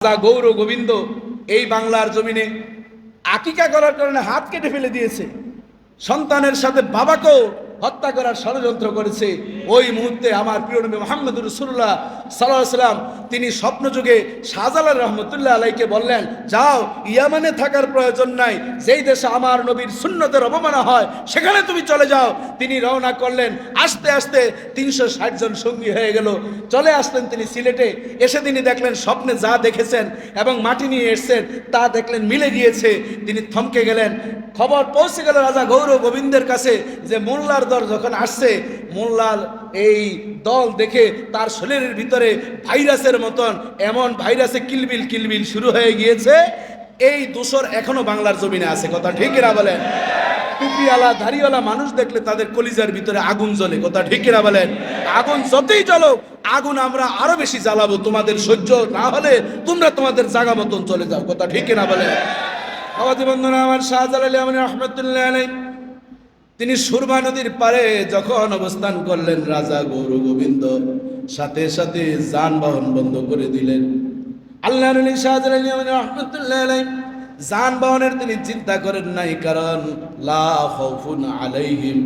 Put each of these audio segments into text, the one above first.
রাজা গৌর গোবিন্দ এই বাংলার জমিনে আকিকা করার কারণে হাত কেটে ফেলে দিয়েছে। সন্তানের সাথে বাবাকেও হত্যা করার ষড়যন্ত্র করেছে। ওই মুহূর্তে আমার প্রিয় নবী মোহাম্মদ রসুল্লাহ সাল্লাহ সাল্লাম তিনি স্বপ্নযুগে শাহজালাল রহমতুল্লাহ আলাইকে বললেন, যাও, ইয়ামানে থাকার প্রয়োজন নাই। যেই দেশে আমার নবীর সুন্নতের অবমাননা হয়, সেখানে তুমি চলে যাও। তিনি রওনা করলেন। আস্তে আস্তে তিনশো ষাট জন সঙ্গী হয়ে গেল। চলে আসলেন তিনি সিলেটে। এসে তিনি দেখলেন স্বপ্নে যা দেখেছেন এবং মাটি নিয়ে এসছেন, তা দেখলেন মিলে গিয়েছে। তিনি থমকে গেলেন। খবর পৌঁছে গেল রাজা গৌর গোবিন্দের কাছে যে মোল্লার দল যখন আসছে, মোল্লার এই দল দেখে তার শরীরের ভিতরে ভাইরাসের মতন এমন ভাইরাসে কিলবিল কিলবিল শুরু হয়ে গিয়েছে। এই দোসর এখনও বাংলার জমিনে আছে, কথা ঠিক না বলেন? টুপিওয়ালা ধারিওয়ালা মানুষ দেখলে তাদের কলিজার ভিতরে আগুন জ্বলে, কথা ঠিক না বলেন? আগুন যতই জ্বলো আগুন আমরা আরও বেশি জ্বালাবো, তোমাদের সহ্য না হলে তোমরা তোমাদের জাগা মতন চলে যাও, কথা ঠিক না বলেন? আমাদের বন্ধুরা, আমার শাহজালাল আলী রহমতুল্লাহ আলাই তিনি সুরমা নদীর পারে যখন অবস্থান করলেন, রাজা গৌর গোবিন্দ সাথে সাথে যানবাহন বন্ধ করে দিলেন। আল্লাহ আলী শাহজালাল আলী যানবাহনের তিনি চিন্তা করেন নাই, কারণ লা আলাইহিম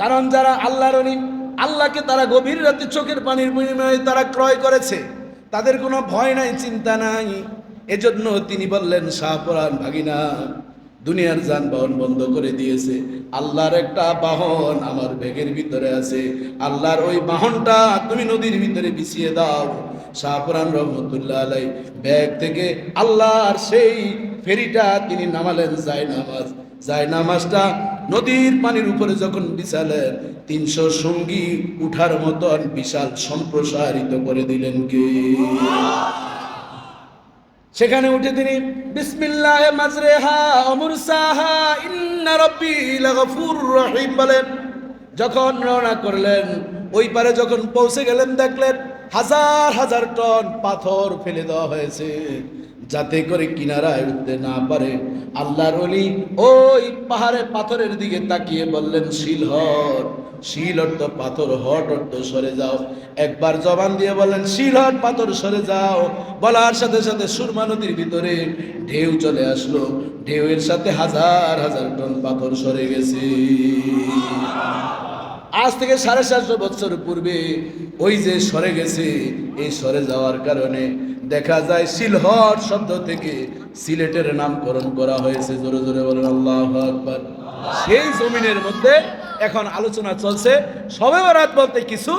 কারণ যারা আল্লাহর আল্লাহকে তারা গভীর রাতে চোখের পানির বিনিময়ে তারা ক্রয় করেছে। তাদের কোনো ভয় নাই চিন্তা নাই। এজন্য তিনি বললেন শাহপুরান ভাগিনা। দুনিয়ার যানবাহন বন্ধ করে দিয়েছে। আল্লাহর একটা বাহন আমার ব্যাগের ভিতরে আছে। আল্লাহর ওই বাহনটা তুমি নদীর ভিতরে বিছিয়ে দাও। শাহপুরান রহমতুল্লাহ আলাই ব্যাগ থেকে আল্লাহর সেই ফেরিটা তিনি নামালেন যায় নামাজ যায় নামাজটা নদীর পানির উপরে যখন বিছালেন, তিনশো সঙ্গী উঠার মতন বিশাল সম্প্রসারিত করে দিলেন কে? সেখানে উঠে তিনি, বিসমিল্লাহ মাজরেহা অমুরসাহা ইন্না রব্বি লাগফুর রহিম বলেন। যখন রওনা করলেন, ওই পারে যখন পৌঁছে গেলেন, দেখলেন হাজার হাজার টন পাথর ফেলে দেওয়া হয়েছে, যাতে করে কিনারায় উঠতে না পারে। আল্লাহর অলি ওই পাহাড়ে পাথরের দিকে তাকিয়ে বললেন শিলহট শিল অর্থ পাথর, হট অর্থ সরে যাও। একবার জবান দিয়ে বললেন, শিলহট পাথর সরে যাও। বলার সাথে সাথে সুরমা নদীর ভিতরে ঢেউ চলে আসলো। ঢেউয়ের সাথে হাজার হাজার টন পাথর সরে গেছে। আজ থেকে সাড়ে সাতশো বছর পূর্বে ওই যে সরে গেছে, এই সরে যাওয়ার কারণে দেখা যায় সিলহট শব্দ থেকে সিলেটের নামকরণ করা হয়েছে। জোরে জোরে বলেন, আল্লাহ সেই জমিনের মধ্যে এখন আলোচনা চলছে। সবে বরাত বলতে কিছু